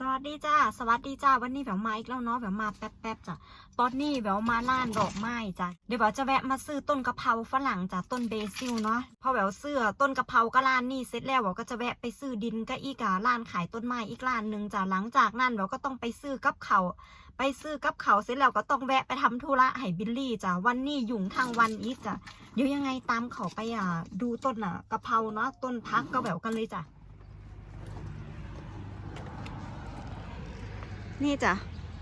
สวัสดีจ้า สวัสดีจ้า วันนี้แววมาอีกแล้วเนาะแววมาแป๊บๆจ้ะ ตอนนี้แววมาร้านดอกไม้จ้ะ เดี๋ยวแววจะแวะมาซื้อต้นกะเพราฝรั่งจ้ะ ต้นเบซิลเนาะ พอแววซื้อต้นกะเพราก็ร้านนี่เสร็จแล้วแววก็จะแวะไปซื้อดินก็อีกอะร้านขายต้นไม้อีกร้านหนึ่งจ้ะ หลังจากนั้นแววก็ต้องไปซื้อกับเขาไปซื้อกับเขาเสร็จแล้วก็ต้องแวะไปทำธุระให้บิลลี่จ้ะ วันนี้ยุ่งทางวันอีกจ้ะ เดี๋ยวยังไงตามเขาไปอะดูต้นอะกะเพราเนาะ ต้นพักก็แววกันเลยจ้ะ นี่จ้ะ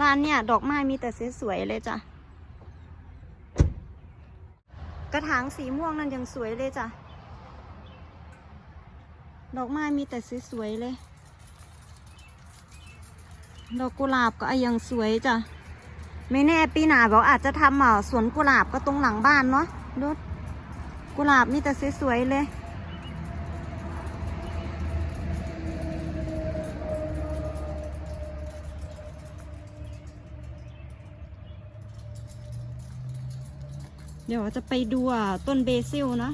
ร้านเนี่ย ดอกไม้มีแต่สวยๆเลยจ้ะ กระถางสีม่วงนั่นยังสวยเลยจ้ะ ดอกไม้มีแต่สวยๆเลย ดอกกุหลาบก็ยังสวยจ้ะ ไม่แน่ปีหน้าเราอาจจะทำอะสวนกุหลาบก็ตรงหลังบ้านเนาะรถกุหลาบมีแต่สวยๆเลย เดี๋ยวจะไปดูต้นเบซิลนะ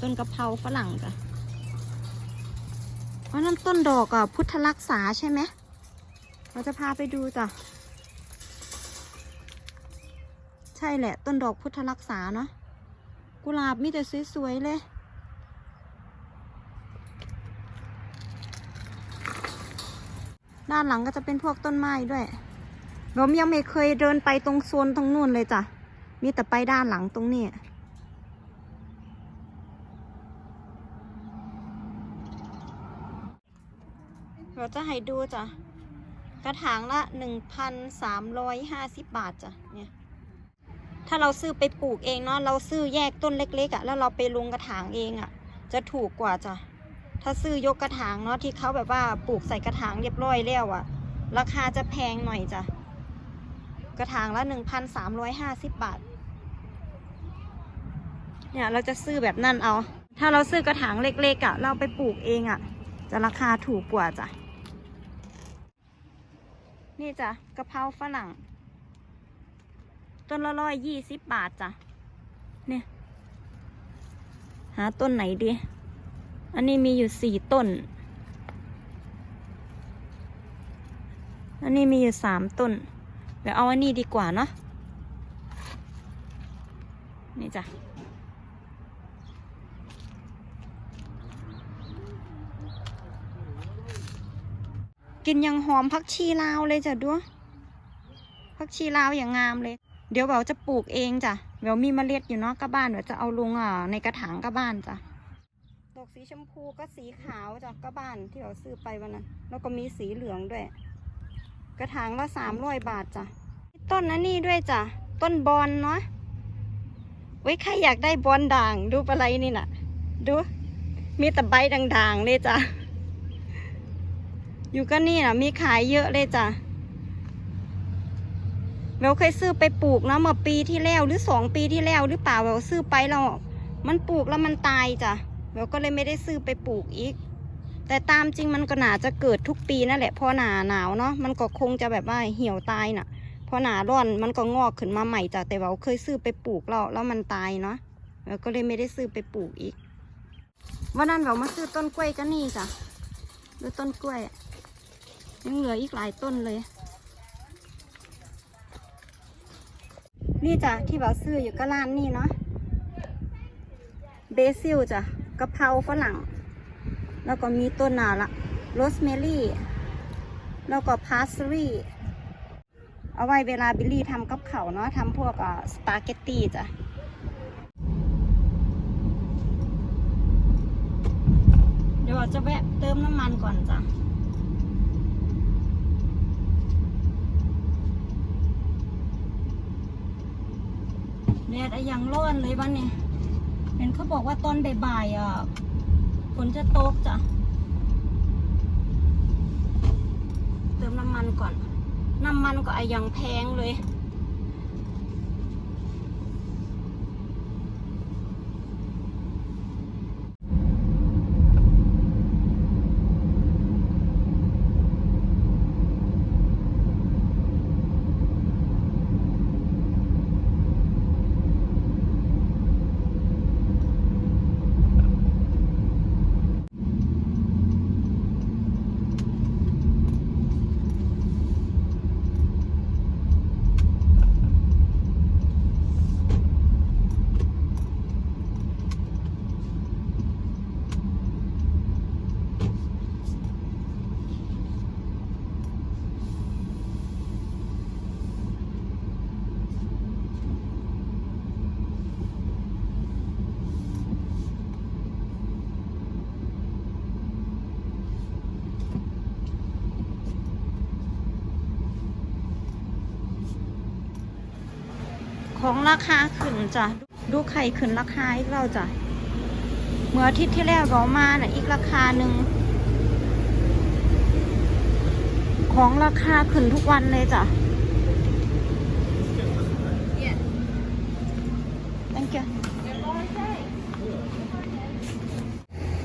ต้นกะเพราฝรั่งจ้ะอ๋อนั่นต้นดอกอะพุทธรักษาใช่ไหมเราจะพาไปดูจ้ะ ใช่แหละ ต้นดอกพุทธรักษาเนาะ กุหลาบมีแต่สวยๆเลย ด้านหลังก็จะเป็นพวกต้นไม้ด้วย ผมยังไม่เคยเดินไปตรงโซนตรงนู่นเลยจ้ะ มีแต่ไปด้านหลังตรงนี้เราจะให้ดูจ้ะ กระถางละหนึ่งพันสามร้อยห้าสิบบาทจ้ะ เนี่ย ถ้าเราซื้อไปปลูกเองเนาะ เราซื้อแยกต้นเล็กๆอะ่ะ แล้วเราไปลงกระถางเองอะ่ะ จะถูกกว่าจ้ะ ถ้าซื้อยกกระถางเนาะที่เขาแบบว่าปลูกใส่กระถางเรียบร้อยแล้วอะ่ะ ราคาจะแพงหน่อยจ้ะ กระถางละหนึ่งพันสามร้อยห้าสิบบาท เนี่ยเราจะซื้อแบบนั่นเอา ถ้าเราซื้อกระถางเล็กๆอะ่ะ เราไปปลูกเองอะ่ะ จะราคาถูกกว่าจ้ะ นี่จ้ะกะเพราฝรั่ง ต้นละร้อยยี่สิบบาทจ้ะ เนี่ย หาต้นไหนดี อันนี้มีอยู่สี่ต้นอันนี้มีอยู่สามต้น ดี๋ยวเอาอันนี้ดีกว่าเนาะนี่จ้ะกินยังหอมพักชีลาวเลยจ้ะดูพักชีลาวอย่างงามเลย เดี๋ยวเบาจะปลูกเองจ้ะเบามีเมล็ดอยู่เนาะก็บ้านเดี๋ยวจะเอาลงอะในกระถางก็บ้านจ้ะดอกสีชมพูก็สีขาวจ้ะก็บ้านที่เราซื้อไปวันนั้น แล้วก็มีสีเหลืองด้วย กระถางละสามร้อยบาทจ้ะ ต้นนั้นนี่ด้วยจ้ะ ต้นบอลเนาะไว้ใครอยากได้บอลด่างดูปลาไหลนี่น่ะ ดู มีแต่ใบด่างๆเลยจ้ะ อยู่ก็นี่นะมีขายเยอะเลยจ้ะเวลเคยซื้อไปปลูกนะเมื่อปีที่แล้วหรือสองปีที่แล้วหรือเปล่าเวลซื้อไปแล้วมันปลูกแล้วมันตายจ้ะเวลก็เลยไม่ได้ซื้อไปปลูกอีก แต่ตามจริงมันก็น่าจะเกิดทุกปีนั่นแหละเพอหนาหนาวเนาะมันก็คงจะแบบว่าเหี่ยวตายน่ะ พอหนาร้อนมันก็งอกขึ้นมาใหม่จ้ะแต่เวลเคยซื้อไปปลูกแล้วแล้วมันตายเนาะเวก็เลยไม่ได้ซื้อไปปลูกอีกวันนั้นเวลมาซื้อต้นกล้วยก็นี่จ้ะดูต้นกล้วย ยังเหลืออีกหลายต้นเลย นี่จ้ะที่เราซื้ออยู่ก็ร้านนี่เนาะเบซิลจ้ะกะเพราฝรั่ง แล้วก็มีต้นหนาละโรสเมลี่ แล้วก็พาสรี เอาไว้เวลาบิลลี่ทำกับเขาวเนาะทำพวกสปาเกตตี้จ้ะเดี๋ยวจะแวะเติมน้ำมันก่อนจ้ะแดดอะยังร้อนเลยวันนี้เห็นเขาบอกว่าตอนบ่ายๆอะฝนจะตกจ้ะ เติมน้ำมันก่อน น้ำมันก็อะยังแพงเลย ของราคาขึ้นจ้ะดูไข่ขึ้นราคาอีกแล้วจ้ะเมื่ออาทิตย์ที่แล้วเรามาน่ะอีกราคาหนึ่งของราคาขึ้นทุกวันเลยจ้ะ thank you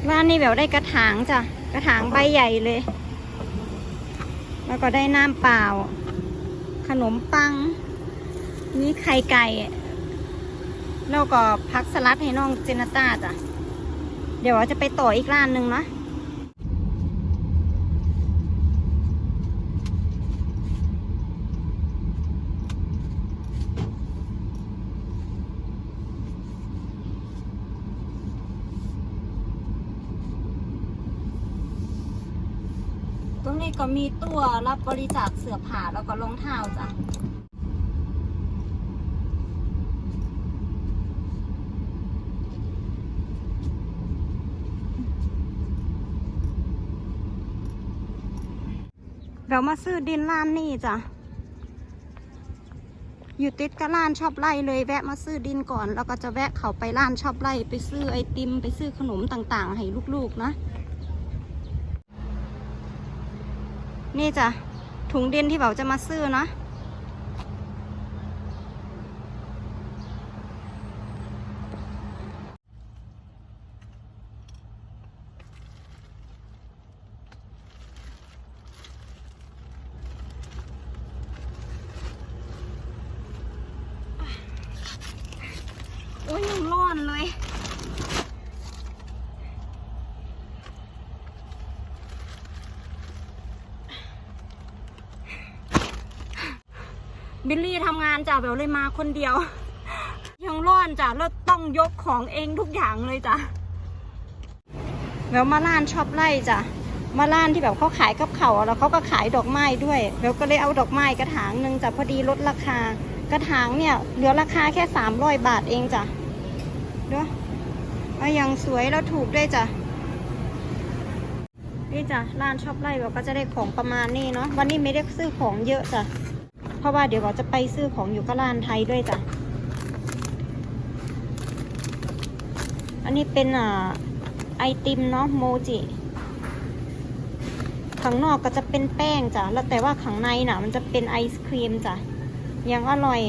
ร้านนี้แบบได้กระถางจ้ะ กระถางใบใหญ่เลย แล้วก็ได้น้ำเปล่า ขนมปัง นี่ไข่ไก่ แล้วก็พักสลัดให้น้องเจนต้าจ้ะ เดี๋ยวเราจะไปต่ออีกร้านหนึ่งเนาะตรงนี้ก็มีตัวรับบริจาคเสื้อผ้าแล้วก็รองเท้าจ้ะ เรามาซื้อดินล้านนี่จ้ะ อยู่ติดกับร้านชอบไล่เลยแวะมาซื้อดินก่อน แล้วก็จะแวะเข้าไปร้านชอบไล่ไปซื้อไอติมไปซื้อขนมต่างๆ ให้ลูกๆนะ นี่จ้ะถุงดินที่เบาจะมาซื้อนะ โอ้ยยังร้อนเลย บิลลี่ทำงานจ้ะแบบเลยมาคนเดียว ยังร้อนจ้ะแล้วต้องยกของเองทุกอย่างเลยจ้ะแล้วมาร้านชอปไล่จ้ะมาร้านที่แบบเขาขายกับเขาแล้วเขาก็ขายดอกไม้ด้วยแล้วก็เลยเอาดอกไม้กระถางหนึ่งจ้ะพอดีลดราคา กระถางเนี่ยเหลือราคาแค่สามร้อยบาทเองจ้ะดูเอาอย่างสวยแล้วถูกด้วยจ้ะนี่จ้ะร้านชอปไล่เราก็จะได้ของประมาณนี้เนาะวันนี้ไม่ได้ซื้อของเยอะจ้ะ เพราะว่าเดี๋ยวเราจะไปซื้อของอยู่กับร้านไทยด้วยจ้ะ อันนี้เป็นอ่าไอติมเนาะโมจิข้างนอกก็จะเป็นแป้งจ้ะ แล้วแต่ว่าข้างในน่ะ มันจะเป็นไอศครีมจ้ะ ยังอร่อย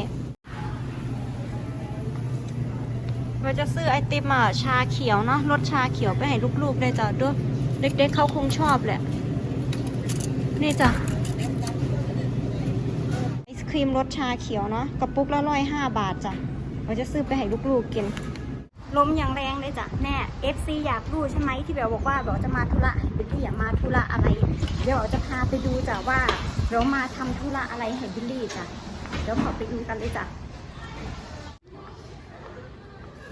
เราจะซื้อไอติมอะชาเขียวเนาะ รสชาเขียวไปให้ลูกๆเลยจ้ะด้วยเด็กๆเขาคงชอบแหละ นี่จ้ะ รีมรสชาเขียวเนาะกระปุกละร้อยห้าบาทจ้ะเราจะซื้อไปให้ลูกๆกิน ลมอย่างแรงเลยจ้ะแน่ FC อยากรู้ใช่ไหมที่แบบบอกว่าแบบจะมาธุระให้บิลลี่อะมาธุระอะไร เดี๋ยวเราจะพาไปดูจ้ะว่าเรามาทำธุระอะไรให้บิลลี่จ้ะเดี๋ยวขอไปดูกันเลยจ้ะ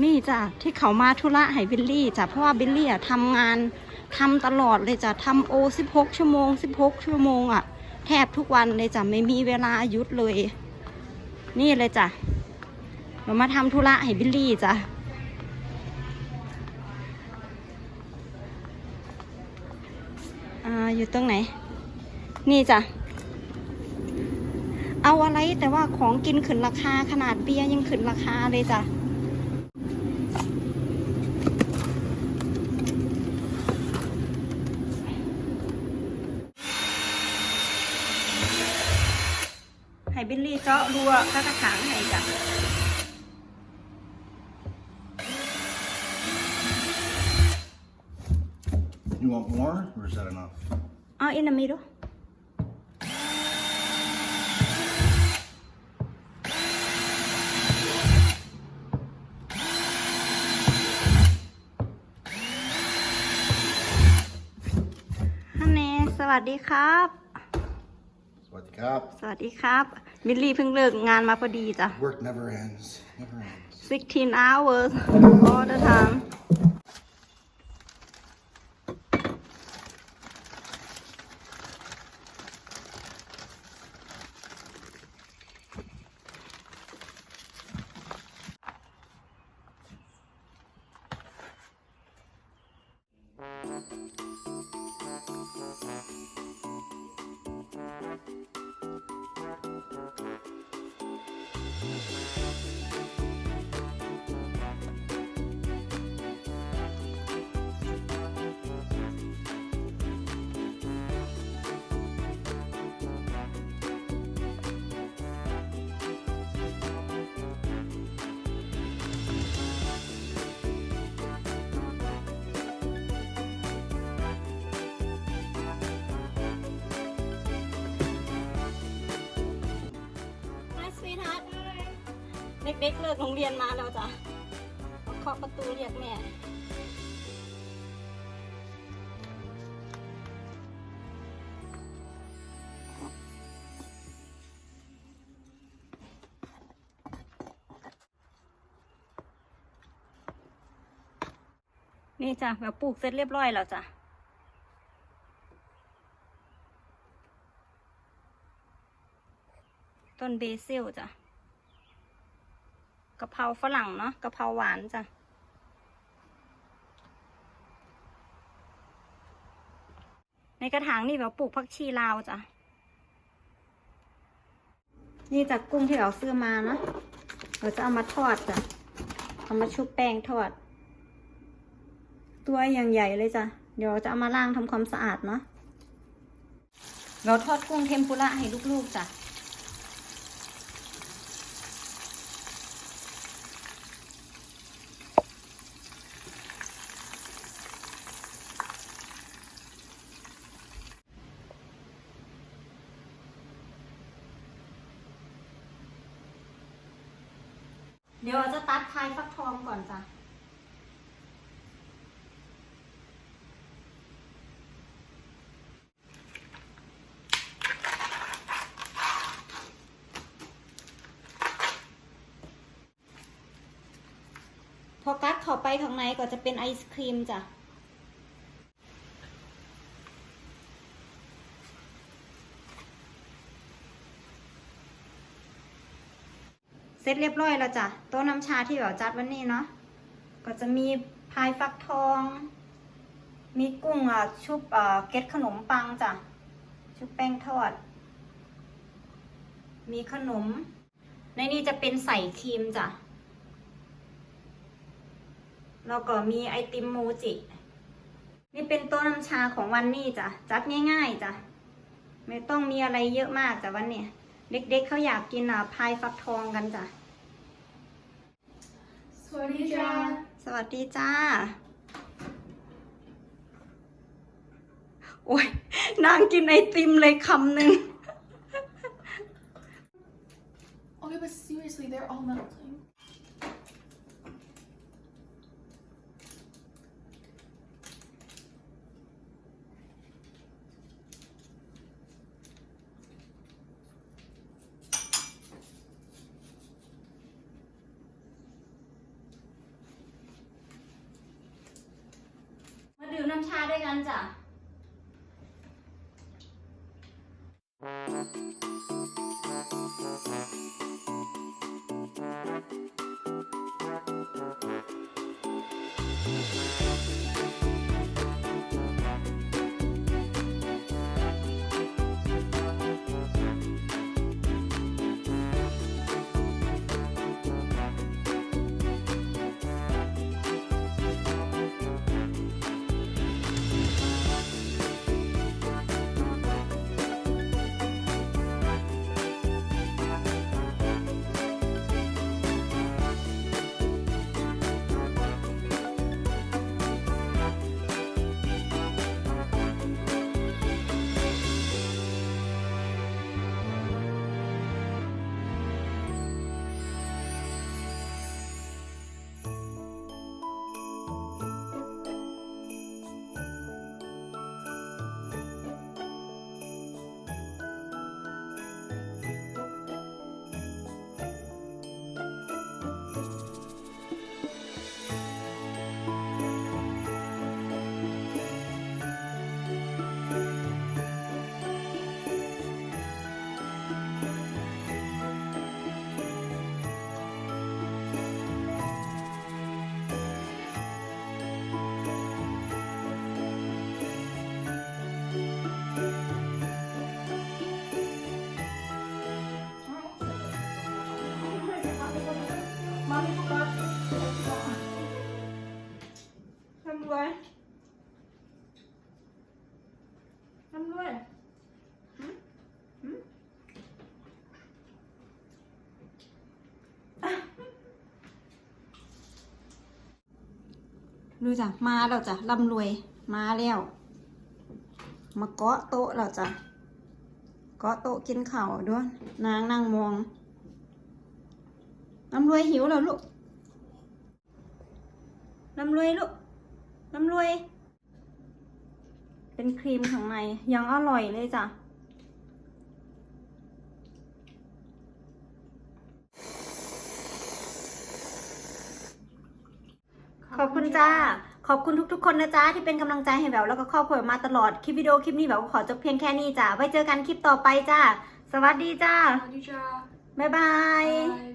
นี่จ้ะที่เขามาธุระให้บิลลี่จ้ะเพราะว่าบิลลี่อะทำงานทำตลอดเลยจ้ะทำโอสิบหกชั่วโมงสิบหกชั่วโมงอะ แทบทุกวันเลยจ้ะไม่มีเวลาหยุดเลย นี่เลยจ้ะเรามาทำธุระให้บิลลี่จ้ะอ่าอยู่ตรงไหน นี่จ้ะเอาอะไรแต่ว่าของกินขึ้นราคาขนาดเบียร์ยังขึ้นราคาเลยจ้ะ ให้บิลลี่เจาะรัวกระถางให้จ้ะ You want more, or is that enough? เอาอินนามิดูฮันเน่สวัสดีครับ What the cop? สวัสดีครับ มิลลี่เพิ่งเลิกงานมาพอดีจ้ะ Work never ends never ends 16 hours all the time うん。 เด็กๆเลิกโรงเรียนมาแล้วจ้ะเคาะประตูเรียกแม่นี่จ้ะแบบปลูกเสร็จเรียบร้อยแล้วจ้ะ ต้นเบซิลจ้ะ กะเพราฝรั่งเนาะกะเพราหวานจ้ะในกระถางนี่แบบปลูกผักชีลาวจ้ะ นี่จากกุ้งที่เราซื้อมาเนาะเราจะเอามาทอดจ้ะ เอามาชุบแป้งทอด ตัวอย่างใหญ่เลยจ้ะ เดี๋ยวเราจะเอามาล้างทำความสะอาดเนาะ เราทอดกุ้งเทมปุระให้ลูกๆจ้ะ เดี๋ยวเราจะตัดพายฟักทองก่อนจ้ะ พ อกัดเข้าไปข้างในก็จะเป็นไอศครีมจ้ะเสร็จเรียบร้อยแล้วจ้ะโต๊ะน้ำชาที่แบบจัดวันนี้เนาะก็จะมีพายฟักทอง มีกุ้งอะชุบเอ่อเกล็ดขนมปังจ้ะชุบแป้งทอด มีขนม ในนี้จะเป็นใส่ครีมจ้ะ แล้วก็มีไอติมมูจิ นี่เป็นโต๊ะน้ำชาของวันนี้จ้ะ จัดง่ายๆจ้ะ ไม่ต้องมีอะไรเยอะมากจ้ะวันนี้เด็กๆเขาอยากกินอะพายฟักทองกันจ้ะ สวัสดีจ้า สวัสดีจ้า โอ้ยนางกินไอติมเลยคำหนึ่ง Okay, but seriously, they're all melting. มาดื่มน้ำชาด้วยกันจ้ะ ท ดูจ้ะมาแล้วจ้ะร่ำรวยมาแล้ว มาเกาะโต๊ะแล้วจ้ะเกาะโต๊ะกินข้าวด้วยนางนั่งมองน้ำรวยหิวเหรอลูกน้ำรวยลูกน้ำรวย เป็นครีมข้างในยังอร่อยเลยจ้ะ อบคุณจ้า ขอบคุณทุกๆ คนนะจ๊ะที่เป็นกำลังใจให้แววแล้วก็ครอบครัวมาตลอด คลิปวิดีโอคลิปนี้แววก็ขอจบเพียงแค่นี้จ้ะไว้เจอกันคลิปต่อไปจ้า สวัสดีจ้า Khadija. บ๊ายบาย Bye.